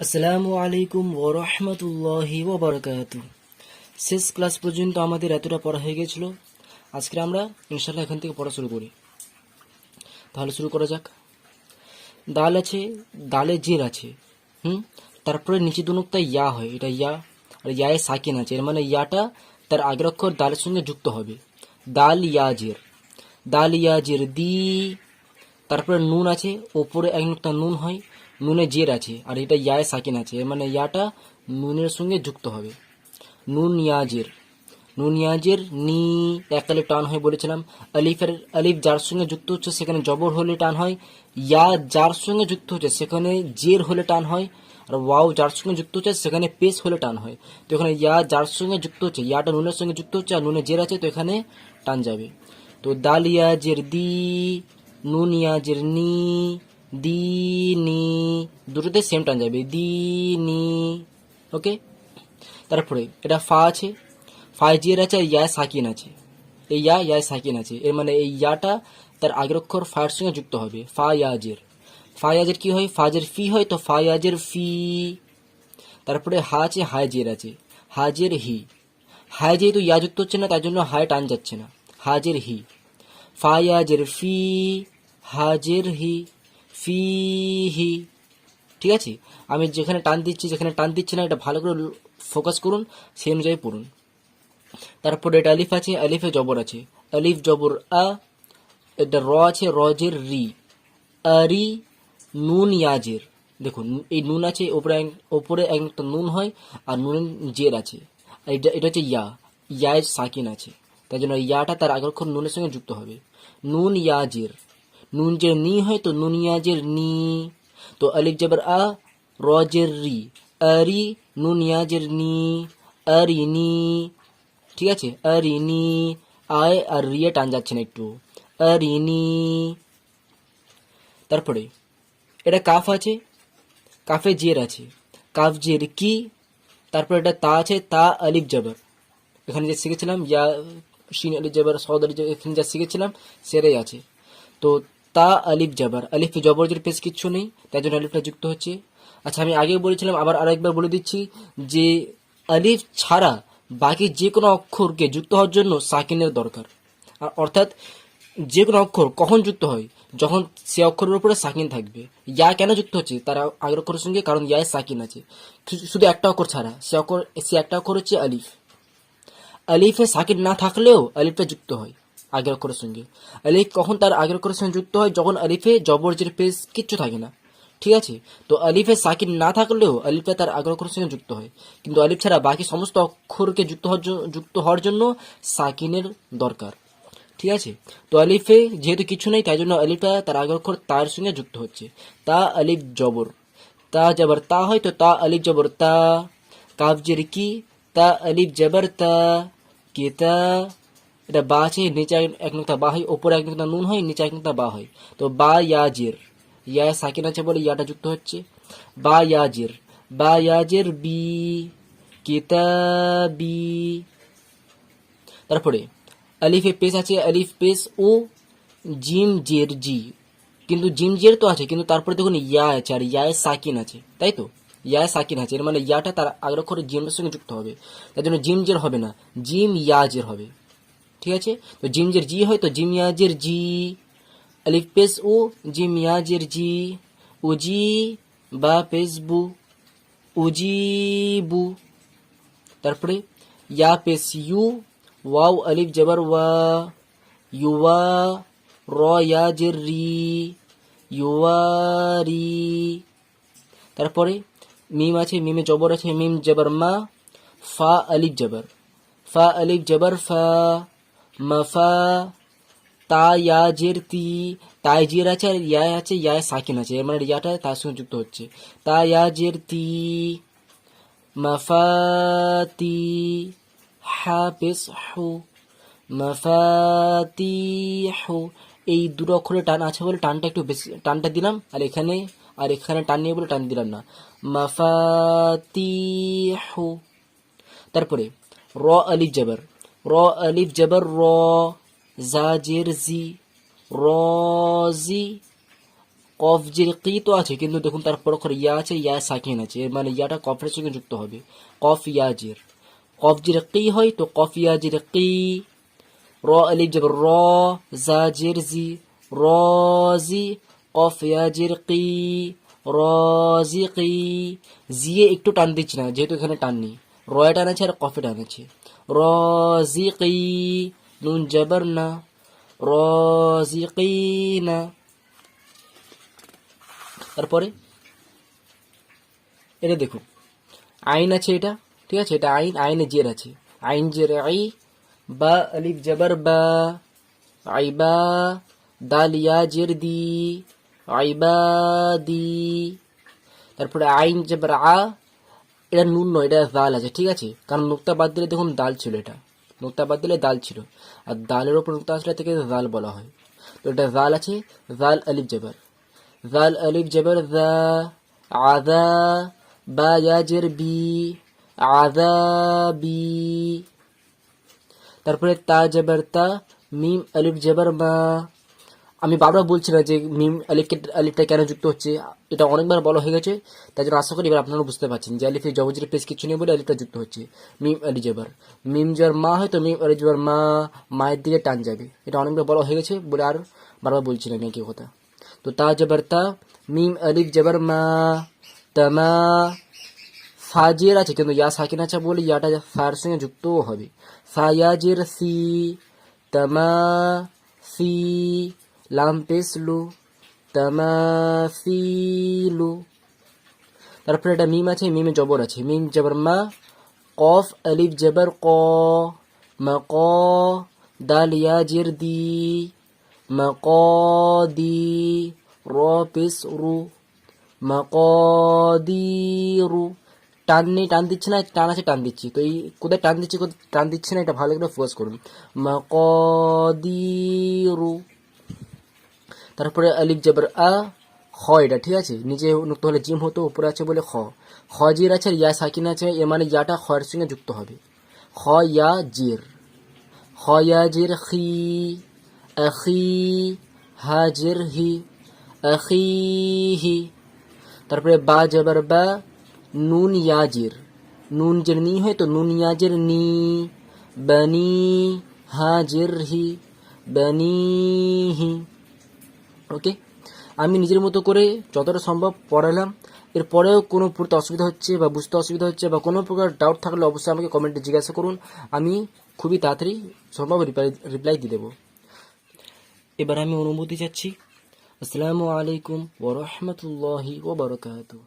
আসসালামু আলাইকুম ওরহমতুল্লাহি ওবরকাত শেষ ক্লাস পর্যন্ত আমাদের এতটা পড়া হয়ে গেছিল। আজকে আমরা ইনশাল্লাহ এখান থেকে পড়া শুরু করি। তাহলে শুরু করা যাক। দাল আছে, দালে জের আছে, হুম? তারপরে নিচে দুনুকটা ইয়া হয়, এটা ইয়া, আর ইয়ায়ে সাকিন আছে। এর মানে ইয়াটা তার আগের অক্ষর দালের সঙ্গে যুক্ত হবে। দাল ইয়া জের। দাল ইয়া জের দি, তারপরে নুন আছে, ওপরে এক নুকটা নুন হয়। নুনে জের আছে, আর এটা ইয়ায় সাকিন আছে মানে ইয়াটা নুনের সঙ্গে যুক্ত হবে। নুন ইয়াজের নুন ইয়াজের নি একালে টান হয় বলেছিলাম। আলিফের, আলিফ যার সঙ্গে যুক্ত হচ্ছে সেখানে জবর হলে টান হয়, ইয়া যার সঙ্গে যুক্ত হচ্ছে সেখানে জের হলে টান হয়, আর ওয়াও যার সঙ্গে যুক্ত হচ্ছে সেখানে পেস হলে টান হয়। তো এখানে ইয়া যার সঙ্গে যুক্ত হচ্ছে, ইয়াটা নুনের সঙ্গে যুক্ত হচ্ছে, আর নুনে জের আছে, তো এখানে টান যাবে। তো দাল ইয়াজের দি, নুন ইয়াজের নি, দি দুটোতে সেম টান যাবে। দি, নি ওকে তারপরে এটা ফা আছে। ফা জিয়ের আছে আর ইয়া সাকিন আছে। এই ইয়া ইয়া সাকিন আছে। এর মানে এই ইয়াটা তার আগের অক্ষর ফায়ের সঙ্গে যুক্ত হবে। ফা ইয়াজের। ফা ইয়াজের কি হয়? ফাজের ফি হয়, তো ফা ইয়াজের ফি। তারপরে হা আছে হাজের আছে। হাজের হি। হায় যেহেতু ইয়া যুক্ত হচ্ছে না, তার জন্য হায় টান যাচ্ছে না। হাজের হি। ফা ইয়াজের ফি। হাজের হি। ফি হি। ঠিক আছে? আমি যেখানে টান দিচ্ছি, যেখানে টান দিচ্ছি না, এটা ভালো করে ফোকাস করুন সেই অনুযায়ী পড়ুন। তারপরে এটা আলিফ আছে আলিফে জবর আছে। আলিফ জবর আ, এটা র আছে রজের রি। আরি নুন ইয়াজের দেখুন, এই নুন আছে, ওপরে ওপরে একটা নুন হয়, আর নুন জের আছে। আর এটা এটা হচ্ছে ইয়া। ইয়ায় সাকিন আছে। তাই জন্য ইয়াটা তার আগের অক্ষর নুনের সঙ্গে যুক্ত হবে। নুন ইয়াজের নুন যে নি হয়, তো নুন ইয়াজের নি। তো আলিফ জবর আ রজের রি আরি নুন ইয়াজের নি আরিনি ঠিক আছে? আরিনি আয় আর রিয়ে টান যাচ্ছে না একটু। আরিনি তারপরে, এটা কাফ আছে, কাফে জের আছে। কাফ জের কি? তারপর এটা তা আছে, তা আলিফ জবর এখানে যে শিখেছিলাম, ইয়া শিন আলিফ জবর সদ আলিফ এখানে যা শিখেছিলাম, সেটাই আছে। তো তা আলিফ জবর। আলিফ জবর জের পেশ কিচ্ছু নেই, তাই জন্য আলিফটা যুক্ত হচ্ছে। আচ্ছা আমি আগে বলেছিলাম, আবার আরেকবার বলে দিচ্ছি যে আলিফ ছাড়া বাকি যে কোনো অক্ষরকে যুক্ত হওয়ার জন্য সাকিনের দরকার। আর অর্থাৎ যে কোনো অক্ষর কখন যুক্ত হয়? যখন সে অক্ষরের উপরে সাকিন থাকবে। ইয়া কেন যুক্ত হচ্ছে? তার আগের অক্ষরের সঙ্গে, কারণ ইয়ায় সাকিন আছে। শুধু একটা অক্ষর ছাড়া, সে অক্ষর, সে একটা অক্ষর হচ্ছে আলিফ। আলিফে সাকিন না থাকলেও আলিফটা যুক্ত হয়। আগের অক্ষরের সঙ্গে। আলিফ কখন তার আগের অক্ষরের সঙ্গে যুক্ত হয়? যখন আলিফে জবরজের পেস কিচ্ছু থাকে না। ঠিক আছে? তো আলিফে সাকিন না থাকলেও আলিফটা তার আগের অক্ষরের সঙ্গে যুক্ত হয়। কিন্তু আলিফ ছাড়া বাকি সমস্ত অক্ষরকে যুক্ত হওয়ার যুক্ত হওয়ার জন্য সাকিনের দরকার। ঠিক আছে? তো আলিফে যেহেতু কিছু নেই, তাই জন্য আলিফটা তার আগের অক্ষর তার সঙ্গে যুক্ত হচ্ছে। তা আলিফ জবর। তা জবর তা হয়, তো তা আলিফ জবর তা। কাবজের কি? তা আলিফ জবর তা। কেতা এটা বা আছে, নিচে এক- নুক্তা বা হয়, ওপরে এক নুক্তা নুন হয়, নিচে এক নুক্তা বা হয়। তো বা ইয়াজের ইয়া সাকিন আছে বলে ইয়াটা যুক্ত হচ্ছে। বা ইয়াজের বা ইয়াজের বি কিতাবি। তারপরে, আলিফে পেশ আছে, আলিফ পেশ ও জিম জের জি। কিন্তু জিম জের তো আছে, কিন্তু তারপরে দেখুন ইয়া আছে আর ইয়ায় সাকিন আছে, তাই তো? ইয়ায় সাকিন আছে, এর মানে ইয়াটা তার আগের অক্ষরে জিমের সঙ্গে যুক্ত হবে। তার জন্য জিম জের হবে না, জিম ইয়াজের হবে। ঠিক আছে তো জিম জের জি হয় তো জিম ইয়াজের জি আলিফ পেশ ও জিম ইয়াজের জি উজি বা পেশ বু উজিবু তারপরে ইয়া পেশ ইউ ওয়াও আলিফ জবর ওয়া ইউয়া র ইয়া জের রি ইউয়ারি তারপরে মিম আছে মিমে জবর আছে মিম জবর মা ফা আলিফ জবর ফা আলিফ জবর ফা মাফা, তা, ইয়া, জের তি তাই জের আছে আর ইয়া আছে, ইয়া, সাকিন আছে। মানে ইয়াটা তার সঙ্গে যুক্ত হচ্ছে। তা, ইয়া, জের তি মাফাতি হাফিজ হু মাফাতিহু। এই দুটো অক্ষরে টান আছে বলে টানটা একটু বেশি, টানটা দিলাম, আর এখানে আর এখানে টান নিয়ে বলে টান দিলাম না। মাফাতিহু। তারপরে, র, আলিফ, জবর। র আলিফ জবর র জাজের জি রজি কফ জির কি তো আছে, কিন্তু দেখুন তার পর অক্ষর ইয়া আছে, ইয়া সাকিন আছে, এর মানে ইয়াটা কফের সঙ্গে যুক্ত হবে। কফ ইয়া জির। কফ জির কি হয়, তো কফ ইয়া জির কি র আলিফ জবর র জা জির জি রজি কফ ইয়া জির কি রজি কি। জিয়ে একটু টান দিচ্ছি না, যেহেতু এখানে টান নেই। রয়ে টান আছে আর কফে টান আছে। রজি কি নুন জবর না রজিকিনা তারপরে এটা দেখুন আইন আছে এটা ঠিক আছে এটা আইন আইনে জের আছে আইন জের আই বা আলিফ জবর বা আইবা দাল ইয়া জের দি আইবা দি তারপরে আইন জবর আ এটা নুন নয় এটা দাল আছে, ঠিক আছে? কারণ নোক্তা বাদ দিলে দেখুন দাল ছিল এটা। নোক্তা বাদ দিলে দাল ছিল। আর দালের ওপর নোক্তা আসলে থেকে দাল বলা হয়। তো এটা দাল আছে, দাল আলিফ জবর। দাল আলিফ জবর দা, আদা বা ইয়াজের বি, আদা, বি। তারপরে তা জবর তা, মিম আলিফ জবর মা। আমি বারবার বলছি না যে মিম আলিফকে, আলিফটা কেন যুক্ত হচ্ছে, এটা অনেকবার বলা হয়ে গেছে, তাই জন্য আশা করি এবার আপনারা বুঝতে পারছেন যে আলিফে জবজির পেশ কিছু নেই বলে আলিফটা যুক্ত হচ্ছে, মিম আলি মিম জবর মা হয়তো মিম আলি মা মায়ের দিকে টান যাবে, এটা অনেকবার বলা হয়ে গেছে বলে আর বারবার বলছি না আমি কথা। তো তা জবর তা, মিম আলিফ জবর মা তামা ফাজির আছে, কিন্তু ইয়া সাকিন আছে বলে ইয়াটা ফার সঙ্গে যুক্তও হবে। ফায়াজির সি তামা সি লাম পেসলু তামাসিলু তারপরে একটা মিম আছে মিমে জবর আছে। মিম জবর মা, কফ, আলিফ জবর ক মা ক দাল ইয়া জির দি মা ক দি, র, পেস, রু মা ক দি, রু। টান নেই, টান দিচ্ছে না, টান আছে, টান দিচ্ছি। তো এই কোথায় টান দিচ্ছি, কোথায় টান দিচ্ছে না, এটা ভালো করে ফোকাস করুন। মা ক দি, রু। তারপরে আলিফ জবর আ, খ, এটা ঠিক আছে? নিচে নুক্ত হলে জিম হতো, উপরে আছে বলে খ। খ, জির আছে, ইয়া সাকিন আছে, এ মানে ইয়াটা খয়ের সঙ্গে যুক্ত হবে। খ, ইয়া, জির। খ, ইয়া, জির, খি, আখি, হাজির, হি আখিহি তারপরে বা, জবর, বা, নুন ইয়াজির নুন জের নি হয় তো, নুন ইয়াজির নি, বনি, হাজির, হি বনিহি ওকে আমি নিজের মতো করে যতটা সম্ভব পড়ালাম। এরপরেও কোনো পড়তে অসুবিধা হচ্ছে বা বুঝতে অসুবিধা হচ্ছে বা কোনো প্রকার ডাউট থাকলে অবশ্যই আমাকে কমেন্টে জিজ্ঞাসা করুন। আমি খুবই তাড়াতাড়ি সম্ভব রিপ্লাই রিপ্লাই দিয়ে দেবো। এবার আমি অনুমতি চাচ্ছি। আসসালামু আলাইকুম ওরহমতুল্লাহি ওবরকাতু